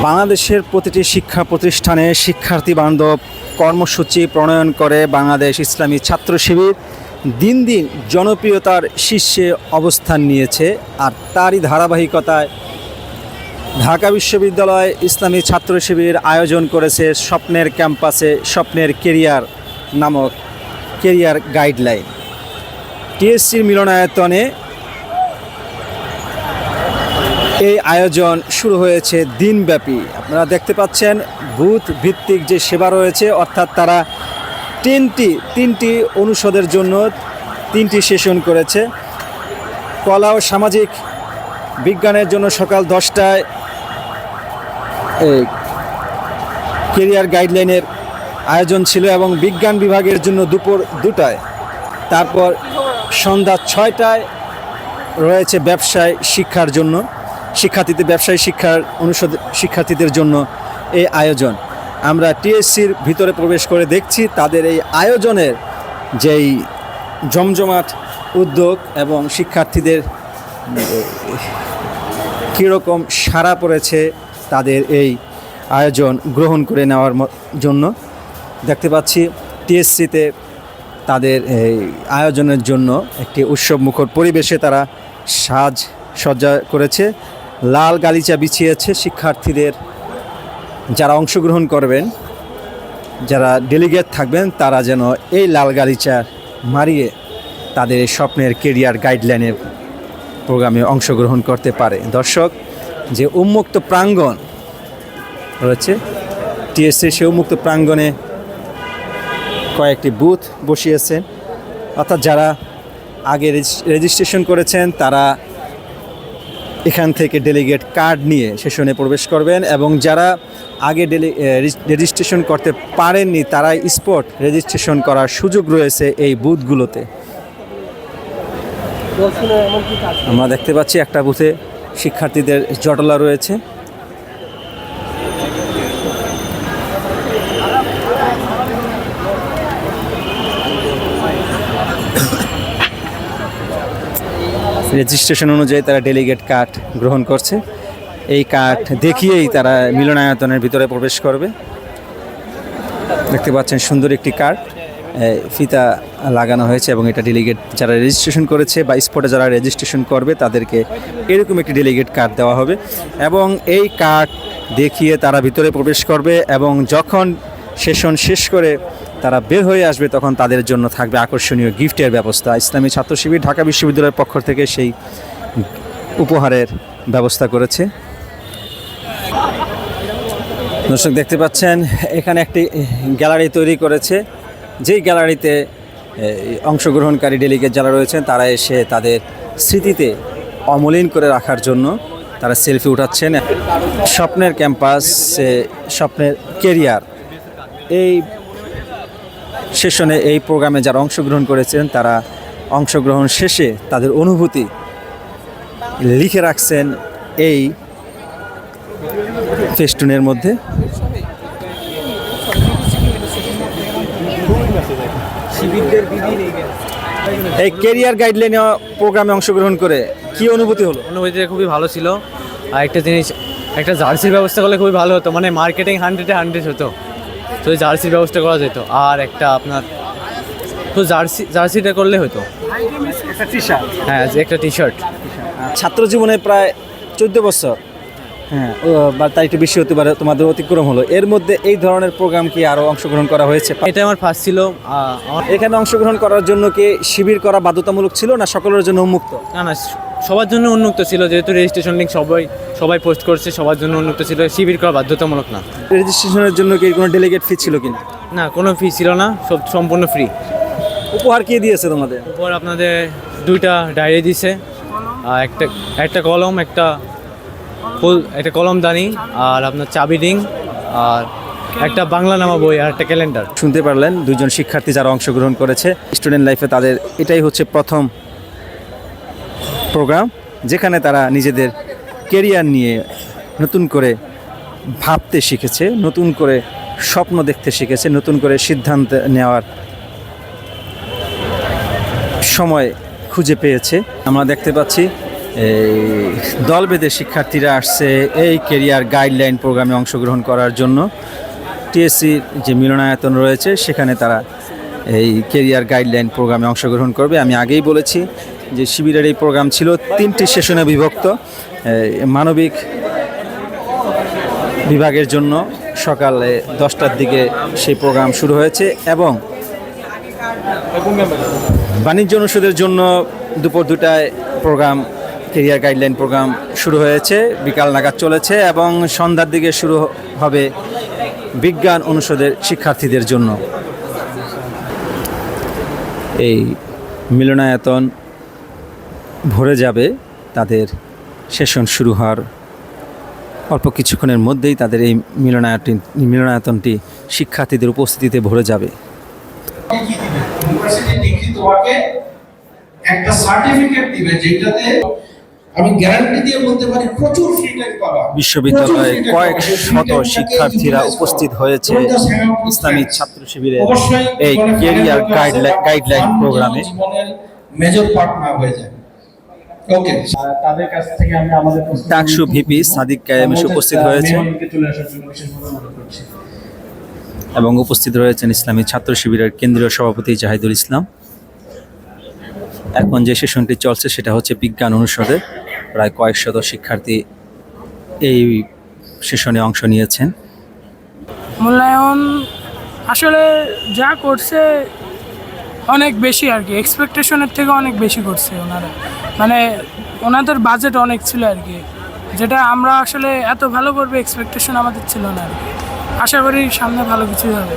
বাংলাদেশের প্রতিটি শিক্ষা প্রতিষ্ঠানে শিক্ষার্থী বান্ধব কর্মসূচি প্রণয়ন করে বাংলাদেশ ইসলামী ছাত্র শিবির। দিন দিন জনপ্রিয়তার শীর্ষে অবস্থান নিয়েছে আর তারই ধারাবাহিকতায় ঢাকা বিশ্ববিদ্যালয় ইসলামী ছাত্র শিবির আয়োজন করেছে স্বপ্নের ক্যাম্পাসে স্বপ্নের কেরিয়ার নামক কেরিয়ার গাইডলাইন। টিএসসির মিলনায়তনে এই আয়োজন শুরু হয়েছে দিনব্যাপী। আপনারা দেখতে পাচ্ছেন, বুথ ভিত্তিক যে সেবা রয়েছে, অর্থাৎ তারা তিনটি তিনটি অনুষদের জন্য তিনটি সেশন করেছে। কলা ও সামাজিক বিজ্ঞানের জন্য সকাল দশটায় কেরিয়ার গাইডলাইনের আয়োজন ছিল এবং বিজ্ঞান বিভাগের জন্য দুপুর দুটায়। তারপর সন্ধ্যা ছয়টায় রয়েছে ব্যবসায় শিক্ষার জন্য। শিক্ষার্থীদের, ব্যবসায়ী শিক্ষার অনুষদ শিক্ষার্থীদের জন্য এই আয়োজন। আমরা টিএসসির ভিতরে প্রবেশ করে দেখছি তাদের এই আয়োজনের যেই জমজমাট উদ্যোগ এবং শিক্ষার্থীদের কীরকম সাড়া পড়েছে তাদের এই আয়োজন গ্রহণ করে নেওয়ার জন্য। দেখতে পাচ্ছি টিএসসিতে তাদের এই আয়োজনের জন্য একটি উৎসব মুখর পরিবেশে তারা সাজ সজ্জা করেছে। লাল গালিচা বিছিয়েছে শিক্ষার্থীদের যারা অংশগ্রহণ করবেন, যারা ডেলিগেট থাকবেন, তারা যেন এই লাল গালিচা মারিয়ে তাদের স্বপ্নের কেরিয়ার গাইডলাইনের প্রোগ্রামে অংশগ্রহণ করতে পারে। দর্শক, যে উন্মুক্ত প্রাঙ্গণ রয়েছে, টিএসসি সে উন্মুক্ত প্রাঙ্গণে কয়েকটি বুথ বসিয়েছেন। অর্থাৎ যারা আগে রেজিস- রেজিস্ট্রেশন করেছেন, তারা এখান থেকে ডেলিগেট কার্ড নিয়ে সেশনে প্রবেশ করবেন এবং যারা আগে ডেলি রেজিস্ট্রেশন করতে পারেননি তারাই স্পট রেজিস্ট্রেশন করার সুযোগ রয়েছে এই বুথগুলোতে। আমরা দেখতে পাচ্ছি একটা বুথে শিক্ষার্থীদের জটলা রয়েছে। রেজিস্ট্রেশন অনুযায়ী তারা ডেলিগেট কার্ড গ্রহণ করছে। এই কার্ড দেখিয়েই তারা মিলনায়তনের ভিতরে প্রবেশ করবে। দেখতে পাচ্ছেন সুন্দর একটি কার্ড ফিতা লাগানো হয়েছে এবং এটা ডেলিগেট যারা রেজিস্ট্রেশন করেছে বা স্পটে যারা রেজিস্ট্রেশন করবে, তাদেরকে এরকম একটি ডেলিগেট কার্ড দেওয়া হবে এবং এই কার্ড দেখিয়ে তারা ভিতরে প্রবেশ করবে এবং যখন সেশন শেষ করে তারা বের হয়ে আসবে তখন তাদের জন্য থাকবে আকর্ষণীয় গিফটের ব্যবস্থা। ইসলামী ছাত্র শিবির ঢাকা বিশ্ববিদ্যালয়ের পক্ষ থেকে সেই উপহারের ব্যবস্থা করেছে। দর্শক, দেখতে পাচ্ছেন, এখানে একটি গ্যালারি তৈরি করেছে। যেই গ্যালারিতে অংশগ্রহণকারী ডেলিগেট যারা রয়েছেন, তারা এসে তাদের স্মৃতিতে অমলিন করে রাখার জন্য তারা সেলফি উঠাচ্ছেন। স্বপ্নের ক্যাম্পাস, স্বপ্নের কেরিয়ার। এই সেশনে এই প্রোগ্রামে যারা অংশগ্রহণ করেছেন তারা অংশগ্রহণ শেষে তাদের অনুভূতি লিখে রাখছেন এই ফেস্টুনের মধ্যে। এই কেরিয়ার গাইডলাইনে প্রোগ্রামে অংশগ্রহণ করে কি অনুভূতি হলো? অনুভূতিটা খুবই ভালো ছিল। আর একটা জিনিস একটা জার্সির ব্যবস্থা করলে খুবই ভালো হতো। মানে মার্কেটিং হান্ড্রেডে হান্ড্রেড হতো। তো জার্সির ব্যবস্থা করা যেত। আর একটা আপনার তো জার্সি জার্সিটা করলে হতো। হ্যাঁ যে একটা টি শার্ট ছাত্র জীবনে প্রায় চোদ্দ বছর। হ্যাঁ ও, বা তাই একটু বেশি হতে পারে তোমাদের অতিক্রম হলো। এর মধ্যে এই ধরনের প্রোগ্রাম কি আরও অংশগ্রহণ করা হয়েছে? এটা আমার ফার্স্ট ছিল এখানে অংশগ্রহণ করার জন্য কি শিবির করা বাধ্যতামূলক ছিল না সকলের জন্য উন্মুক্ত? না না সবার জন্য উন্মুক্ত ছিল যেহেতু রেজিস্ট্রেশন লিঙ্ক সবাই সবাই পোস্ট করছে সবার জন্য উন্মুক্ত ছিল। শিবির করা বাধ্যতামূলক না। রেজিস্ট্রেশনের জন্য কি কোনো ডেলিগেট ফি ছিল কিনা? না কোনো ফি ছিল না সব সম্পূর্ণ ফ্রি উপহার কে দিয়েছে তোমাদের? উপর আপনাদের দুইটা ডায়েরি দিছে আর একটা একটা কলম একটা ফুল একটা কলম দানি আর আপনার চাবি রিং আর একটা বাংলা নামা বই আর একটা ক্যালেন্ডার শুনতে পারলেন দুজন শিক্ষার্থী যারা অংশগ্রহণ করেছে। স্টুডেন্ট লাইফে তাদের এটাই হচ্ছে প্রথম প্রোগ্রাম, যেখানে তারা নিজেদের কেরিয়ার নিয়ে নতুন করে ভাবতে শিখেছে, নতুন করে স্বপ্ন দেখতে শিখেছে, নতুন করে সিদ্ধান্ত নেওয়ার সময় খুঁজে পেয়েছে। আমরা দেখতে পাচ্ছি, এই দল শিক্ষার্থীরা আসছে এই কেরিয়ার গাইডলাইন প্রোগ্রামে অংশগ্রহণ করার জন্য। টিএসসির যে মিলনায়তন রয়েছে, সেখানে তারা এই কেরিয়ার গাইডলাইন প্রোগ্রামে অংশগ্রহণ করবে। আমি আগেই বলেছি যে শিবিরের এই প্রোগ্রাম ছিল, তিনটি সেশনে বিভক্ত মানবিক বিভাগের জন্য সকালে দশটার দিকে সেই প্রোগ্রাম শুরু হয়েছে এবং বাণিজ্য অনুষদের জন্য দুপুর দুটায় প্রোগ্রাম, কেরিয়ার গাইডলাইন প্রোগ্রাম শুরু হয়েছে, বিকাল নাগাদ চলেছে এবং সন্ধ্যার দিকে শুরু হবে বিজ্ঞান অনুষদের শিক্ষার্থীদের জন্য। এই মিলনায়তন ভরে যাবে তাদের সেশন শুরু হওয়ার অল্প কিছুক্ষণের মধ্যেই তাদের এই মিলনায়তন মিলনায়তনটি শিক্ষার্থীদের উপস্থিতিতে ভরে যাবে। একটা সার্টিফিকেট দিবে যেটাতে আমি গ্যারান্টি দিয়ে বলতে পারি প্রচুর ফ্রি টাইম বিশ্ববিদ্যালয়ে কয়েক শত শিক্ষার্থীরা উপস্থিত হয়েছে friends. ছাত্র অবশ্যই এই final গাইডলাইন গাইডলাইন প্রোগ্রামে মেজর পার্ট না হয়ে যায়। ওকে তাদের কাছ থেকে আমি আমাদের প্রশ্ন ভিপি সাদিক কায়েম এসে উপস্থিত হয়েছে। এবং উপস্থিত রয়েছেন ইসলামী ছাত্র শিবিরের কেন্দ্রীয় সভাপতি জাহিদুল ইসলাম। এখন যে সেশনটি চলছে সেটা হচ্ছে বিজ্ঞান অনুষদে। প্রায় কয়েক শত শিক্ষার্থী এই সেশনে অংশ নিয়েছেন। মূল্যায়ন আসলে যা করছে অনেক বেশি আর কি। এক্সপেকটেশনের থেকে অনেক বেশি করছে ওনারা। মানে ওনাদের বাজেট অনেক ছিল আর কি। যেটা আমরা আসলে এত ভালো করবে এক্সপেকটেশন আমাদের ছিল না আর কি। আশা করি সামনে ভালো কিছুই হবে।